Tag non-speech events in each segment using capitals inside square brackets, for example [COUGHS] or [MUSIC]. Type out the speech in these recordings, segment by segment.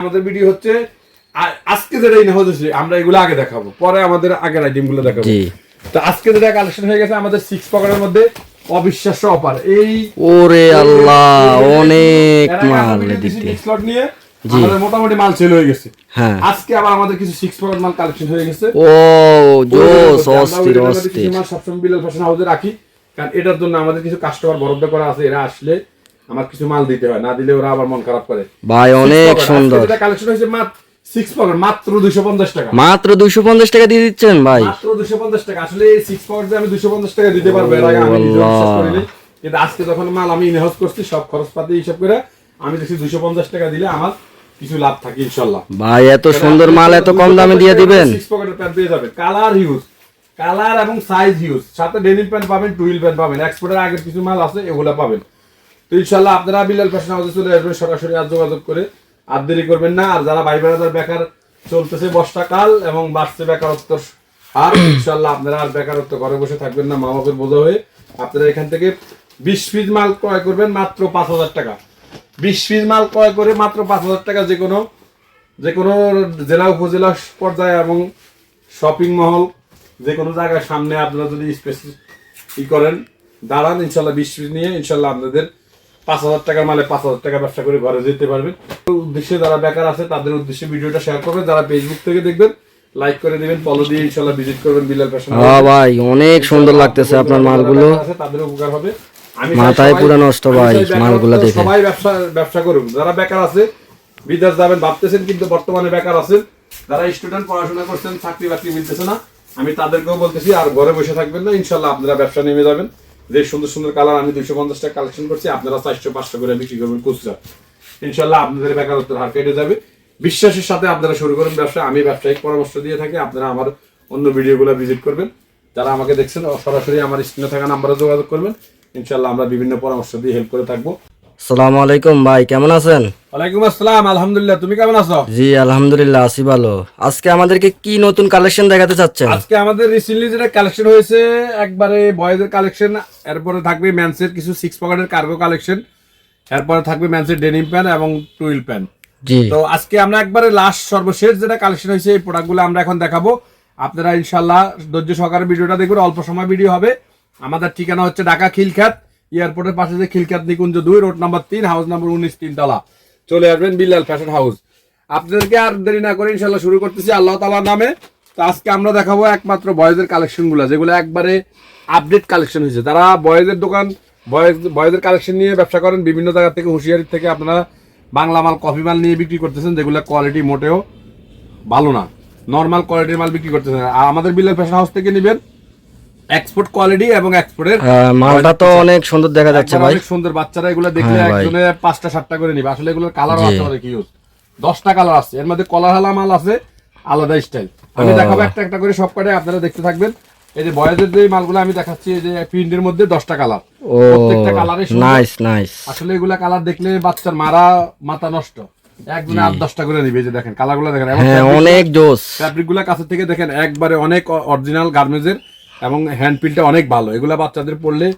আমাদের ভিডিও হচ্ছে আজকে যেটা ইন হচ্ছে আমরা এগুলো আগে দেখাবো। পরে আমাদের আগের আইটেমগুলো দেখাবো। তো আজকে যেটা কালেকশন হয়ে গেছে আমাদের সিক্স পকেটের মধ্যে অবিশ্বাস্য অফার এই ওরে আল্লাহ অনেক মাল দিতে slot নিয়ে আমাদের মোটামুটি মাল সেল হয়ে গেছে। হ্যাঁ। আজকে আবার আমাদের কিছু সিক্স পকেট মাল কালেকশন হয়ে গেছে। ও জোস অস্থির অস্থির। সবসময় বিলাল ফ্যাশন হাউসে রাখি কারণ এটার জন্য আমাদের কিছু কাস্টমার বরাদ্দ করা আছে এরা আসলে আমার কিছু মাল দিতে হয় না দিলে ওরা আবার মন খারাপ করে। ভাই অনেক সুন্দর। কালেকশন হয়েছে মাত্র সিক্স পকেট মাত্র দুশো পঞ্চাশ টাকা। মাত্র দুশো পঞ্চাশ টাকা দিয়ে দিচ্ছেন ভাই। মাত্র দুশো পঞ্চাশ টাকা। আসলে সিক্স পকেট আমি দুশো পঞ্চাশ টাকা দিতে পারব এর আগে আমি কিন্তু আজকে যখন মাল আমি ইনহাউস করছি সব খরচপাতি হিসাব করে আমি দেখছি দুশো পঞ্চাশ টাকা দিলে আমার কিছু লাভ থাকে ইনশাল্লাহ ভাই এত সুন্দর মাল এত কম দামে দিয়ে দিবেন। সিক্স পকেটের প্যান্ট পেয়ে যাবে কালার হিউজ কালার এবং সাইজ হিউজ সাথে ডেনিম প্যান্ট পাবেন টুইল প্যান্ট পাবেন এক্সপোর্টের আগের কিছু মাল আছে এগুলো পাবেন। তো ইনশাল্লাহ আপনারা বিলাল ফ্যাশন হাউসে চলে আসবেন, সরাসরি আর যোগাযোগ করে। আর দেরি করবেন না, আর যারা ভাই বেড়াদার বেকার চলতেছে বর্ষাকাল এবং বাড়ছে বেকারত্ব আর ইনশাল্লাহ আপনারা আর বেকারত্ব ঘরে বসে থাকবেন না মা বাপের বোঝা হয়ে আপনারা এখান থেকে বিশ পিস মাল ক্রয় করবেন মাত্র পাঁচ হাজার টাকা। বিশ পিস মাল ক্রয় করে মাত্র পাঁচ হাজার টাকা যে কোনো যে কোনো জেলা উপজেলা পর্যায়ে এবং শপিং মহল যে কোনো জায়গার সামনে আপনারা যদি স্পেস ই করেন, দাঁড়ান ইনশাল্লাহ বিশ পিস নিয়ে ইনশাল্লাহ আপনাদের পাঁচ হাজার টাকার মালে পাঁচ হাজার টাকা ব্যবসা করে ঘরে যেতে পারবেন। উদ্দেশ্যে যারা বেকার আছে তাদের উদ্দেশ্যে ভিডিওটা শেয়ার করবেন। যারা ফেসবুক থেকে দেখবেন লাইক করে দিবেন ফলো দিয়ে ইনশাল্লাহ ভিজিট করবেন বিলাল ফ্যাশন হ্যাঁ ভাই অনেক সুন্দর লাগতেছে আপনার মালগুলো। তাদের উপকার হবে। আমি মাথায় পুরো নষ্ট ভাই, মালগুলা দেখে। সবাই ব্যবসা ব্যবসা করুন। যারা বেকার আছে বিদেশ যাবেন ভাবতেছেন কিন্তু বর্তমানে বেকার আছেন। যারা স্টুডেন্ট পড়াশোনা করছেন চাকরি বাকরি মিলতেছে না। আমি তাদেরকেও বলতেছি আর ঘরে বসে থাকবেন না। ইনশাল্লাহ আপনারা ব্যবসা নেমে যাবেন। যে সুন্দর সুন্দর কালার আমি দুইশো পঞ্চাশটা কালেকশন করছি, আপনারা চারশো, পাঁচশো করে বিক্রি করবেন খুচরা। ইনশাল্লাহ আপনাদের বেকারত্বের হার কেটে যাবে। বিশ্বাসের সাথে আপনারা শুরু করুন ব্যবসা। আমি ব্যবসায়িক পরামর্শ দিয়ে থাকি, আপনারা আমার অন্য ভিডিওগুলো ভিজিট করবেন। যারা আমাকে দেখছেন, সরাসরি আমার স্ক্রিনে থাকা নাম্বারে যোগাযোগ করবেন। ইনশাল্লাহ আমরা বিভিন্ন পরামর্শ দিয়ে হেল্প করে থাকব। সালাম আলাইকুম ভাই কেমন আছেন? ওয়ালাইকুম আসসালাম আলহামদুলিল্লাহ। তুমি কেমন আছো? জি আলহামদুলিল্লাহ আছি ভালো। আজকে আমাদেরকে কি নতুন কালেকশন দেখাতে চাচ্ছেন? আজকে আমাদের রিসেন্টলি যেটা কালেকশন হয়েছে একবারে বয়েজের কালেকশন এরপরে থাকবে ম্যান্সের কিছু সিক্স পকেটের কার্গো কালেকশন এরপরে থাকবে ম্যান্সের ডেনিম প্যান্ট এবং টুইল প্যান্ট জি। তো আজকে আমরা একবারে লাস্ট সর্বশেষ যেটা কালেকশন হয়েছে এই প্রোডাক্টগুলো আমরা এখন দেখাবো। আপনারা ইনশাল্লাহ ধৈর্য সহকারে ভিডিওটা দেখবেন অল্প সময় ভিডিও হবে। আমাদের ঠিকানা হচ্ছে ঢাকা খিলখ্যাত এয়ারপোর্টের পাশে যে খিলখ্যাত নিকুঞ্জ দুই, রোড নাম্বার তিন, হাউস নাম্বার উনিশ, তিনতলা। চলে আসবেন বিল্লাল ফ্যাশন হাউস। আপনাদেরকে আর দেরি না করে ইনশাল্লাহ শুরু করতেছি আল্লাহ তালার নামে। তো আজকে আমরা দেখাবো একমাত্র বয়েজের কালেকশনগুলো, যেগুলো একবারে আপডেট কালেকশন হয়েছে। তারা বয়েজের দোকান, বয়েজ, বয়েজের কালেকশন নিয়ে ব্যবসা করেন, বিভিন্ন জায়গা থেকে, হুঁশিয়ারি থেকে আপনারা বাংলা মাল, কফি মাল নিয়ে বিক্রি করতেছেন, যেগুলো কোয়ালিটি মোটেও ভালো না। নর্মাল কোয়ালিটির মাল বিক্রি করতেছেন। আর আমাদের বিলের ফ্যাশন হাউস থেকে নেবেন এক্সপোর্ট কোয়ালিটি এবং এক্সপোর্টের আহ, মালটা তো অনেক সুন্দর দেখা যাচ্ছে ভাই। অনেক সুন্দর বাচ্চারা এগুলো দেখলে হ্যাঁ একজনে পাঁচটা সাতটা করে নিবে। আসলে এগুলোর কালারও জি। আছে অনেক ইউজ দশটা কালার আছে। এর মধ্যে কলার হালা মাল আছে আলাদা স্টাইল আমি। দেখাবো একটা একটা করে সব কটাই আপনারা দেখতে থাকবেন। এই যে বয়েজের যে মালগুলো আমি দেখাচ্ছি এই যে প্রিন্টের মধ্যে দশটা কালার প্রত্যেকটা কালারে নাইস নাইস আসলে এগুলা কালার দেখলে বাচ্চার মারা মাথা নষ্ট। একজনে আট দশটা করে নিবে যে দেখেন কালারগুলো দেখেন। হ্যাঁ অনেক জোস। ফ্যাব্রিকগুলা কাছে থেকে দেখেন একবারে অনেক অরিজিনাল গার্মেন্টসের এবং হ্যান্ড প্রিন্টটা অনেক ভালো। এগুলা বাচ্চাদের পড়লে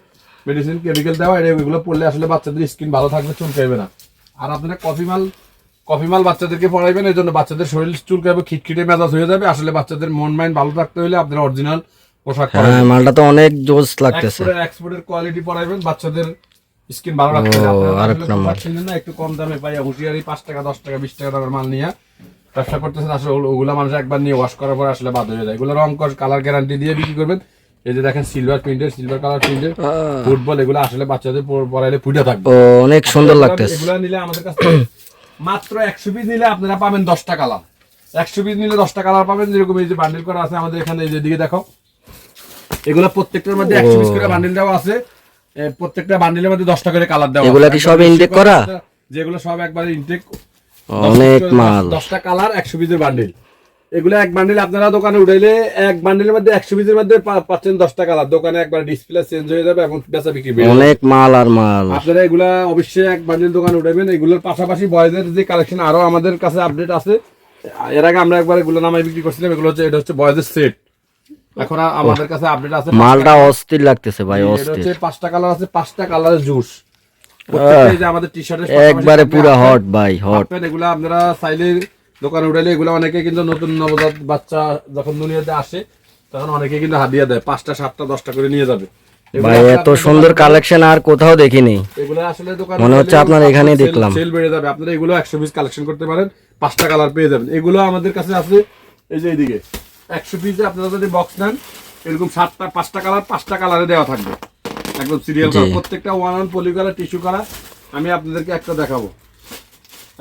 মেডিসিন কেমিক্যাল দেওয়া এটা- এগুলো পড়লে আসলে বাচ্চাদের স্কিন ভালো থাকবে চুলকাইবে না। আর আপনারা কফি মাল কফি মাল বাচ্চাদেরকে পড়াইবেন এই জন্য বাচ্চাদের শরীর চুলকাবে খিটখিটে মেজাজ হয়ে যাবে। আসলে বাচ্চাদের মন মাইন্ড ভালো থাকতে হলে আপনারা অরিজিনাল পোশাক হ্যাঁ মালটা তো অনেক জোস লাগতেছে। এক্সপোর্টের কোয়ালিটি পড়াইবেন বাচ্চাদের স্কিন ভালো রাখতে হবে আরেক নাম্বার। না একটু কম দামে পাই হুঁশিয়ারি পাঁচ টাকা দশ টাকা বিশ টাকা দামের মাল নিয়ে। ব্যবসা করতেছেন আসলে ওগুলো- মানুষ একবার নিয়ে ওয়াশ করার পর আসলে বাদ হয়ে যায়। এগুলো রং কালার গ্যারান্টি দিয়ে বিক্রি করবেন। এই যে দেখেন সিলভার প্রিন্টের সিলভার কালার প্রিন্টের ফুটবল এগুলো আসলে বাচ্চাদের পরাইলে ফুটে থাকবে। অনেক সুন্দর লাগতেছে। এগুলো নিলে আমাদের কাছে মাত্র একশো পিস নিলে আপনারা পাবেন দশটা কালার একশো পিস নিলে দশটা কালার পাবেন যেরকম এই যে বান্ডিল করা আছে আমাদের এখানে এই যে দিকে দেখো। এগুলো প্রত্যেকটার মধ্যে একশো পিস করে বান্ডিল দেওয়া আছে। প্রত্যেকটা বান্ডিলের মধ্যে দশটা করে কালার দেওয়া এগুলা। কি সব বেশি করা? যেগুলো সব একবার ইনটেক অনেক মাল। দশটা কালার একশো পিসের বান্ডিল এগুলো এক বান্ডিল আপনারা দোকানে উঠাইলে এক বান্ডিলের মধ্যে একশো পিসের মধ্যে পাচ্ছেন দশটা কালার। দোকানে একবার ডিসপ্লে চেঞ্জ হয়ে যাবে এবং বেচা বিক্রি অনেক মাল আর মাল। আপনারা এগুলা অবশ্যই এক বান্ডিল দোকানে উঠাবেন এগুলোর পাশাপাশি বয়েজের যে কালেকশন আরও আমাদের কাছে আপডেট আছে। এর আগে আমরা একবার এগুলো নামাই বিক্রি করছিলাম। এগুলো হচ্ছে এটা হচ্ছে বয়েজের সেট এখন আমাদের কাছে আপডেট আছে। মালটা অস্থির লাগতেছে ভাই অস্থির। হচ্ছে পাঁচটা কালার আছে পাঁচটা কালারের জুস আমাদের টি শার্টের একবারে পুরা হট ভাই হট এগুলো আপনারা চাইলে দোকানে উঠাইলে এগুলো অনেকে কিন্তু নতুন নবজাত বাচ্চা যখন দুনিয়াতে আসে তখন অনেকে কিন্তু হাদিয়া দেয় পাঁচটা সাতটা দশটা করে নিয়ে যাবে। ভাই এত সুন্দর কালেকশন আর কোথাও দেখিনি। এগুলো আসলে দোকানে মনে হচ্ছে আপনার এখানেই সেল- দেখলাম। সেল বেড়ে যাবে। আপনারা এগুলো একশো পিস কালেকশন করতে পারেন পাঁচটা কালার পেয়ে যাবেন। এগুলো আমাদের কাছে আছে এই যে এইদিকে। একশো পিসে আপনারা যদি বক্স নেন এরকম সাতটা পাঁচটা কালার পাঁচটা কালারে দেওয়া থাকবে। একদম সিরিয়াল করা প্রত্যেকটা ওয়ান ওয়ান পলি করা টিস্যু করা আমি আপনাদেরকে একটা দেখাবো।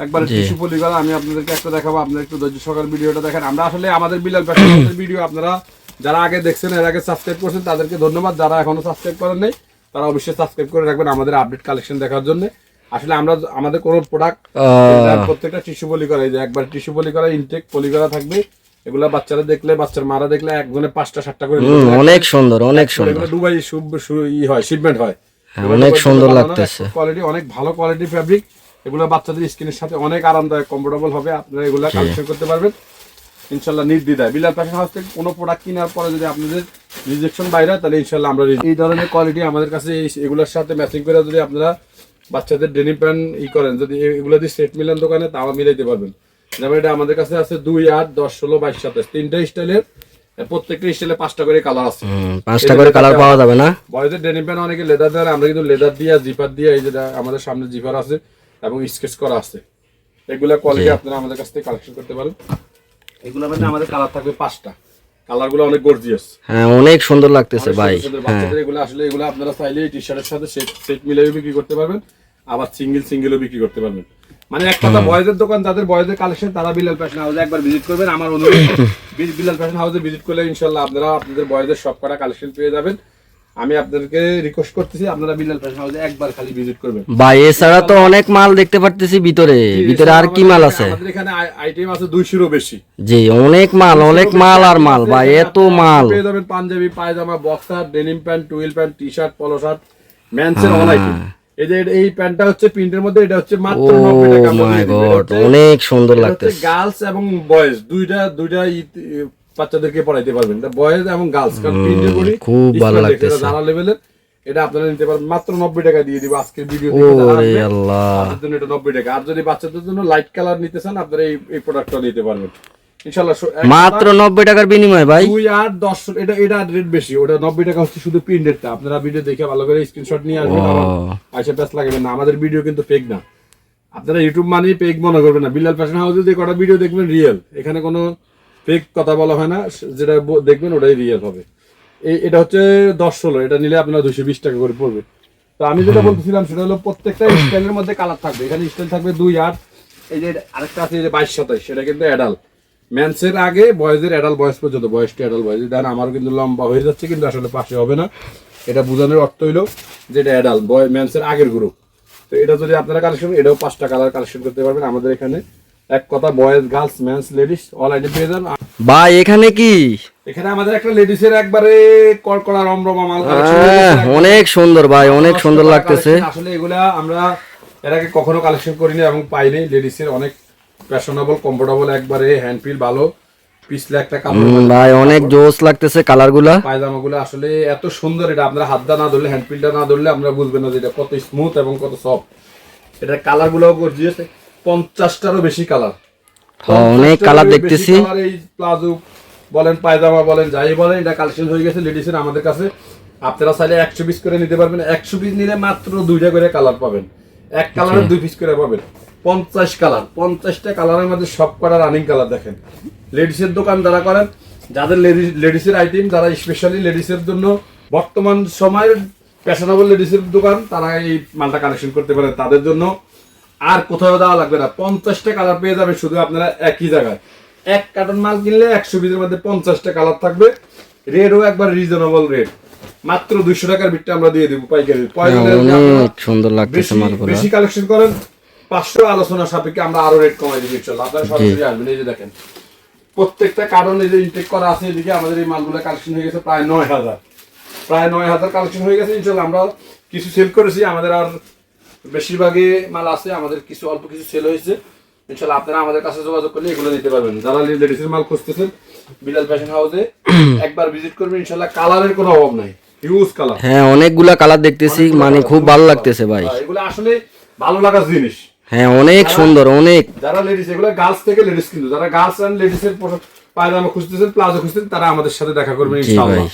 একবার টিস্যু পলি করা আমি আপনাদেরকে একটা দেখাবো আপনারা একটু ধৈর্য সকাল ভিডিওটা দেখেন। আমরা আসলে আমাদের বিলাল ফ্যাশনের [COUGHS] ভিডিও আপনারা যারা আগে দেখছেন এর আগে সাবস্ক্রাইব করছেন তাদেরকে ধন্যবাদ। যারা এখনও সাবস্ক্রাইব করেন নাই তারা অবশ্যই সাবস্ক্রাইব করে রাখবেন আমাদের আপডেট কালেকশন দেখার জন্য। আসলে আমরা আমাদের কোনো প্রোডাক্ট প্রত্যেকটা টিস্যু পলি করা এই যে একবার টিস্যু পলি করা ইনটেক পলি করা থাকবে। এগুলা বাচ্চারা দেখলে বাচ্চার মারা দেখলে একজনে পাঁচটা সাতটা করে অনেক সুন্দর অনেক সুন্দর। এগুলো দুবাই ই হয় শিপমেন্ট হয়। হ্যাঁ, অনেক সুন্দর লাগতেছে। কোয়ালিটি অনেক ভালো কোয়ালিটি ফ্যাব্রিক এগুলো বাচ্চাদের স্কিনের সাথে অনেক আরামদায়ক কমফোর্টেবল হবে। আপনারা এগুলো কালেকশন করতে পারবেন। ইনশাল্লাহ নির্দ্বিধায়। বিলাল ফ্যাশন হাউস থেকে কোনো প্রোডাক্ট কেনার পরে যদি আপনাদের রিজেকশন বাইরে তাহলে ইনশাল্লাহ আমরা এই ধরনের কোয়ালিটি আমাদের কাছে এগুলোর সাথে ম্যাচিং করে যদি আপনারা বাচ্চাদের ডেনিম প্যান্ট ই করেন যদি এগুলো দিয়ে সেট মিলান দোকানে তাও মিলাইতে পারবেন। যেমন এটা আমাদের কাছে আছে দুই আট দশ ষোলো বাইশ সাতাশ। তিনটা স্টাইলের প্রত্যেকটা স্টাইলে পাঁচটা করে কালার আছে। পাঁচটা করে কালার পাওয়া যাবে না? বয়েজের ডেনিম প্যান্ট অনেকে লেদার দেয় আমরা কিন্তু লেদার দিয়ে জিপার দিয়ে এই যেটা আমাদের সামনে জিপার আছে এবং স্কেচ করা আছে। এগুলা কোয়ালিটি আপনারা আমাদের কাছ থেকে কালেকশন করতে পারেন। এগুলো মানে আমাদের কালার থাকবে পাঁচটা। কালারগুলো অনেক গর্জিয়াস হ্যাঁ অনেক সুন্দর লাগতেছে ভাই। হ্যাঁ। বাচ্চাদের এগুলো আসলে এগুলো আপনারা চাইলে টি শার্টের সাথে সেট সেট মিলিয়ে বিক্রি করতে পারবেন আবার সিঙ্গেল সিঙ্গেলও বিক্রি করতে পারবেন। মানে এক কথা বয়েজের দোকান তাদের বয়েজের কালেকশন তারা বিলাল ফ্যাশন হাউসে একবার ভিজিট করবেন। আমার অনুরোধ বিলাল ফ্যাশন হাউসে ভিজিট করলে ইনশাল্লাহ আপনারা আপনাদের বয়েজের সব কটা কালেকশন পেয়ে যাবেন। আমি আপনাদেরকে রিকোয়েস্ট করতেছি আপনারা বিলাল ফ্যাশন হাউসে একবার খালি ভিজিট করবেন। ভাই এছাড়া তো অনেক মাল দেখতে পারতেছি ভিতরে। ভিতরে আর কি মাল আছে? আমাদের এখানে আইটেম আছে দুইশোরও বেশি। জি অনেক মাল অনেক মাল আর মাল ভাই এত মাল। পেয়ে যাবেন panjabi pyjama boxer denim pant twill pant T shirt polo shirt মেন্সের all item এই যে এই প্যান্টটা হচ্ছে প্রিন্টের মধ্যে এটা হচ্ছে মাত্র 90 টাকা। মাই গড অনেক সুন্দর লাগতেছে। গার্লস এবং বয়েজ দুইটা দুইটা বাচ্চাদেরকে পড়াইতে পারবেন। এটা বয়েজ এবং গার্লস কারণ প্রিন্টের বডি খুব ভালো লাগতেছে। যারা লেভেলের এটা আপনারা নিতে পারবেন। মাত্র 90 টাকা দিয়ে দিব আজকের ভিডিও ওরে আল্লাহ। আপনাদের জন্য এটা 90 টাকা। আর যদি বাচ্চাদের জন্য লাইট কালার নিতে চান আপনারা এই এই প্রোডাক্টটা নিতে পারবেন। মাত্র নব্বই টাকার বিনিময় ভাই। দুই আট দশ এটা এটা রেট বেশি। ওটা নব্বই টাকা হচ্ছে শুধু প্রিন্টেরটা আপনারা ভিডিও দেখে ভালো করে স্ক্রিনশট নিয়ে আসবেন। আইসা প্যাস লাগাবেন না। আমাদের ভিডিও কিন্তু ফেক না। আপনারা ইউটিউব মানেই ফেক মনে করবেন না। বিলাল ফ্যাশন হাউসে যে কটা ভিডিও দেখবেন রিয়েল এখানে কোনো ফেক কথা বলা হয় না। যেটা দেখবেন ওটাই রিয়েল হবে। এই এটা হচ্ছে দশ ষোলো। এটা নিলে আপনারা দুশো বিশ টাকা করে পড়বে। তো আমি যেটা বলতেছিলাম সেটা হলো প্রত্যেকটা স্টাইলের মধ্যে কালার থাকবে। এখানে স্টাইল থাকবে দুই আট। এই যে আরেকটা আছে যে বাইশ সাতাইশ। সেটা কিন্তু অ্যাডাল ম্যান্সের আগে বয়েজের অ্যাডাল বয়স পর্যন্ত বয়সটা অ্যাডাল বয়স। দেন আমারও কিন্তু লম্বা হয়ে যাচ্ছে কিন্তু আসলে পাশে হবে না। এটা বোঝানোর অর্থ হইল যে এটা অ্যাডাল বয় ম্যান্সের আগের গ্রুপ তো এটা যদি আপনারা কালেকশন এটাও পাঁচটা কালার কালেকশন করতে পারবেন। আমাদের এখানে এক কথা boys girls mans ladies all item পেয়ে যান। ভাই এখানে কি? এখানে আমাদের একটা লেডিসের একবারে কড়কড়া রমরমা মাল অনেক সুন্দর ভাই অনেক সুন্দর লাগতেছে। আসলে এগুলা আমরা এর আগে কখনো কালেকশন করিনি এবং পাইনি। লেডিসের অনেক ফ্যাশনেবল কমফোর্টেবল একবারে হ্যান্ড ফিল ভালো। পিছলে একটা কাপড় ভাই অনেক জোস লাগতেছে কালারগুলা পায়জামা আসলে এত সুন্দর এটা আপনারা হাতটা না ধরলে হ্যান্ড ফিলটা না ধরলে আমরা বুঝবেন না যে এটা কত স্মুথ এবং কত সফট এটা কালারগুলো গর্জিয়াস পঞ্চাশটারও বেশি কালার। হ্যাঁ, অনেক কালার দেখতেছি। এই প্লাজো বলেন পায়জামা বলেন যাই বলেন এটা কালেকশন হয়ে গেছে লেডিসের আমাদের কাছে। আপনারা চাইলে একশো পিস করে নিতে পারবেন। একশো পিস নিলে মাত্র দুইটা করে কালার পাবেন। এক কালারের দুই পিস করে পাবেন। পঞ্চাশ কালার। পঞ্চাশটা কালারের মধ্যে সব কটা রানিং কালার দেখেন। লেডিসের দোকান যারা করেন যাদের লেডিসের আইটেম যারা স্পেশালি লেডিসের জন্য বর্তমান সময়ের ফ্যাশনেবল লেডিসের দোকান তারা এই মালটা কালেকশন করতে পারে তাদের জন্য। আর কোথাও দেওয়া লাগবে না। পঞ্চাশটা কালার পেয়ে যাবে শুধু আপনারা একই জায়গায়। এক কার্টন মাল কিনলে একশো পিসের মধ্যে পঞ্চাশটা কালার থাকবে। রেটও একবার রিজনেবল রেট মাত্র দুইশো টাকার বিটটা আমরা দিয়ে দেবো পাইকারি অনেক সুন্দর মালগুলা। বেশি কালেকশন করেন। পাঁচশো আলোচনা সাপেক্ষে আমরা আরও রেট কমাই দিবি ইনশাল্লাহ। আপনারা সরাসরি আসবেন এই যে দেখেন। প্রত্যেকটা কারণ এই যে ইনটেক করা আছে এদিকে আমাদের এই মালগুলো কালেকশন হয়ে গেছে প্রায় নয় হাজার। প্রায় নয় হাজার কালেকশন হয়ে গেছে ইনশাল্লাহ। আমরা কিছু সেল করেছি আমাদের আর বেশিরভাগই মাল আছে আমাদের কিছু অল্প কিছু সেল হয়েছে। ইনশাল্লাহ আপনারা আমাদের কাছে যোগাযোগ করলে এগুলো নিতে পারবেন। যারা লেডিসের মাল খুঁজতেছেন বিলাল ফ্যাশন হাউসে একবার ভিজিট করবেন ইনশাল্লাহ। কালারের কোনো অভাব নাই হিউজ কালার হ্যাঁ অনেকগুলা কালার দেখতেছি মানে খুব ভালো লাগতেছে ভাই। এগুলো আসলে ভালো লাগার জিনিস। হ্যাঁ অনেক সুন্দর অনেক। যারা লেডিস এগুলো গার্লস থেকে লেডিস কিন্তু যারা গার্লস এন্ড লেডিস এর পায়জামা খুঁজতেছেন প্লাজো খুঁজতেছেন তারা আমাদের সাথে দেখা করবেন ইনশাআল্লাহ।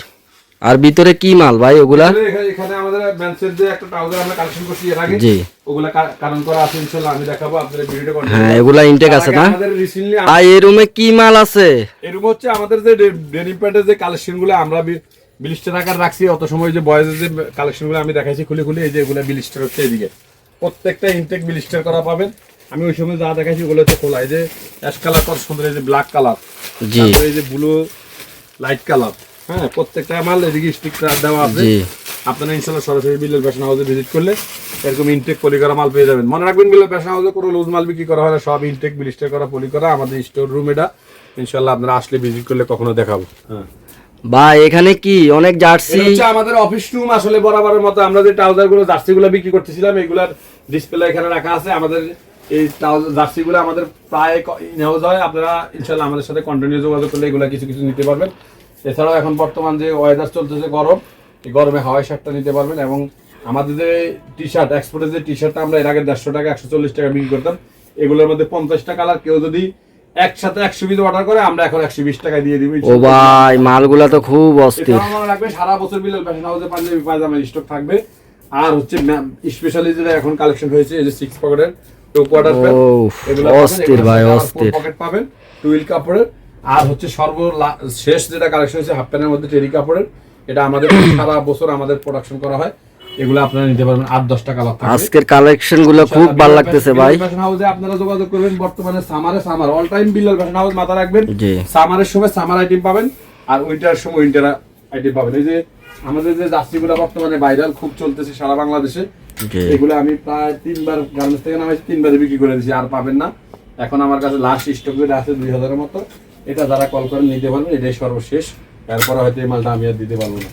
আর ভিতরে কি মাল ভাই ওগুলা? এখানে- আমাদের মেন্সের যে একটা ট্রাউজার আমরা কালেকশন করছি এর আগে। জি। ওগুলা কারণ করা আছে ইনশাআল্লাহ আমি দেখাবো আপনাদের ভিডিওটা কন্টিনিউ হ্যাঁ এগুলা ইনটেক আছে না? আর এই রুমে কি মাল আছে? এরকম হচ্ছে আমাদের যে ডেনিম প্যান্টের যে কালেকশনগুলো আমরা বিলিস্টার আকার রাখছি অত সময় যে বয়েজের যে কালেকশনগুলো আমি দেখাইছি খুলে খুলে এই যে এগুলো বিলিস্টার হচ্ছে এদিকে। প্রত্যেকটা ইনটেক বিলিস্টার করা পাবেন। আমি ওই সময় যা দেখাইছি ওগুলো হচ্ছে খোলা। এই যে অ্যাশ কালার কত সুন্দর এই যে ব্ল্যাক কালার জি। এই যে ব্লু লাইট কালার হ্যাঁ প্রত্যেকটা মাল এদিকে স্টিকার দেওয়া আছে। জি। আপনারা ইনশাল্লাহ সরাসরি বিলের ফ্যাশন হাউসে ভিজিট করলে এরকম ইনটেক পলি করা মাল পেয়ে যাবেন। মনে রাখবেন বিলের ফ্যাশন হাউসে কোনো লুজ মাল বিক্রি করা হয় না সব ইনটেক বিলিস্টার করা পলি করা। আমাদের স্টোর রুম এটা। ইনশাল্লাহ আপনারা আসলে ভিজিট করলে কখনো দেখাবো। হ্যাঁ। ভাই, এখানে কি অনেক জার্সি? আমাদের অফিস রুম আসলে বরাবরের মতো। আমরা যে ট্রাউজারগুলো জার্সি গুলো বিক্রি করতেছিলাম, এগুলার ডিসপ্লে এখানে রাখা আছে। আমাদের এই জার্সি গুলো আমাদের প্রায় নেওয়া হয়। আপনারা ইনশাল্লাহ আমাদের সাথে কন্টিনিউ যোগাযোগ করলে এগুলা কিছু কিছু নিতে পারবেন। এছাড়াও এখন বর্তমান যে ওয়েদার চলতেছে গরম, এই গরমে হাওয়াই শার্টটা নিতে পারবেন এবং আমাদের যে টি শার্ট এক্সপোর্টের যে টি শার্টটা আমরা এর আগে দেড়শো টাকা, একশো চল্লিশ টাকা বিক্রি করতাম, এগুলোর মধ্যে পঞ্চাশটা কালার কেউ যদি একসাথে একশো পিস অর্ডার করে আমরা এখন একশো বিশ টাকা দিয়ে দিব। ও ভাই মালগুলা তো খুব অস্থির। রাখবে সারা বছর বিলের ফ্যাশন হাউসে পাঞ্জাবি পায়জামা স্টক থাকবে। আর হচ্ছে স্পেশালি যেটা এখন কালেকশন হয়েছে এই যে সিক্স পকেটের টু কোয়ার্টার অস্থির ভাই অস্থির। পকেট পাবেন টুইল কাপড়ের আর হচ্ছে সর্ব শেষ যেটা কালেকশন হয়েছে হাফ প্যান্টের মধ্যে টেরি কাপড়ের এটা আমাদের সারা বছর আমাদের প্রোডাকশন করা হয়। এগুলো আপনারা নিতে পারবেন আট কালার থাকবে আজকের কালেকশনগুলো খুব ভালো লাগতেছে ভাই। ফ্যাশন হাউসে আপনারা যোগাযোগ করবেন বর্তমানে সামারে summer all time Bilal fashion house মাথা রাখবেন। সামারের সময় সামার আইটেম পাবেন আর উইন্টারের সময় উইন্টার আইটেম পাবেন। এই যে আমাদের যে জার্সিগুলো বর্তমানে ভাইরাল খুব চলতেছে সারা বাংলাদেশে এগুলো আমি প্রায় তিনবার গার্মেন্টস থেকে নামাইছি তিনবারে বিক্রি করে দিয়েছি আর পাবেন না। এখন আমার কাছে লাস্ট স্টক যেটা আছে দুই হাজারের মতো। এটা যারা কল করে নিতে পারবেন এটাই সর্বশেষ। এরপরে হয়তো এই মালটা আমি আর দিতে পারব না।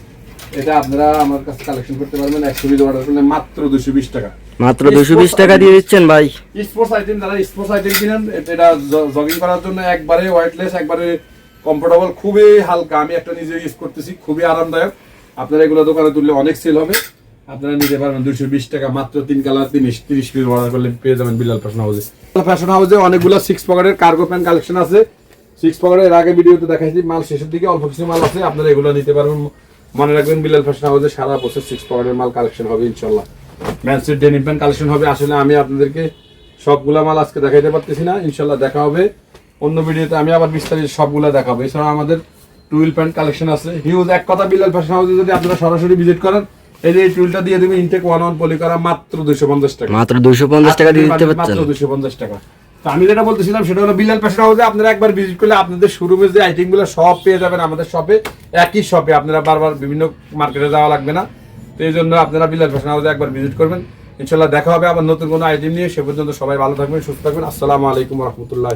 এটা আপনারা আমার কাছে কালেকশন করতে পারবেন একশো পিস অর্ডার করলে মাত্র দুশো বিশ টাকা। মাত্র দুশো বিশ টাকা দিয়ে দিচ্ছেন ভাই। স্পোর্টস আইটেম যারা স্পোর্টস আইটেম কিনেন এটা জগিং করার জন্য একবারে একবারে কমফোর্টেবল খুবই হালকা। আমি একটা নিজে ইউজ করতেছি খুবই আরামদায়ক। আপনারা এগুলো দোকানে তুললে অনেক সেল হবে। আপনারা নিতে পারবেন দুশো বিশ টাকা মাত্র তিন কালার তিরিশ তিরিশ পিস অর্ডার করলে পেয়ে যাবেন বিলাল ফ্যাশন হাউসে ফ্যাশন হাউসে অনেকগুলো সিক্স পকেটের কার্গো প্যান্ট কালেকশন আছে। সিক্স পকেটের আগে ভিডিওতে দেখাইছি মাল শেষের দিকে অল্প কিছু মাল আছে আপনারা এগুলো নিতে পারবেন। মনে রাখবেন বিলাল ফ্যাশন হাউসে সারা বছর সিক্স পকেটের মাল কালেকশন হবে ইনশাল্লাহ ম্যানসির ডেনিম প্যান্ট কালেকশন হবে। আসলে আমি আপনাদেরকে সবগুলা মাল আজকে দেখাইতে পারতেছি না। ইনশাল্লাহ দেখা হবে। অন্য ভিডিওতে আমি আবার বিস্তারিত সবগুলা দেখাবো। এছাড়া আমাদের টুইল প্যান্ট কালেকশন আছে। হিউজ এক কথা বিলাল ফ্যাশন হাউসে যদি আপনারা সরাসরি ভিজিট করেন এই যে টুইলটা দিয়ে দেবে ইনটেক ওয়ান ওয়ান পলি করা মাত্র দুশো পঞ্চাশ টাকা। মাত্র দুশো পঞ্চাশ টাকা দিয়ে দিতে মাত্র দুশো পঞ্চাশ টাকা। তো আমি যেটা বলতেছিলাম সেটা হলো বিলাল পেশা হাউসে আপনারা একবার ভিজিট করলে আপনাদের শোরুমের যে আইটেমগুলো সব পেয়ে যাবেন আমাদের শপে একই শপে আপনারা বারবার বিভিন্ন মার্কেটে যাওয়া লাগবে না। তো এই জন্য আপনারা বিলাল পেশা হাউসে একবার ভিজিট করবেন। ইনশাল্লাহ দেখা হবে আবার নতুন কোনো আইটেম নিয়ে। সে পর্যন্ত সবাই ভালো থাকবেন, সুস্থ থাকবেন। আসসালামু আলাইকুম রহমতুল্লাহ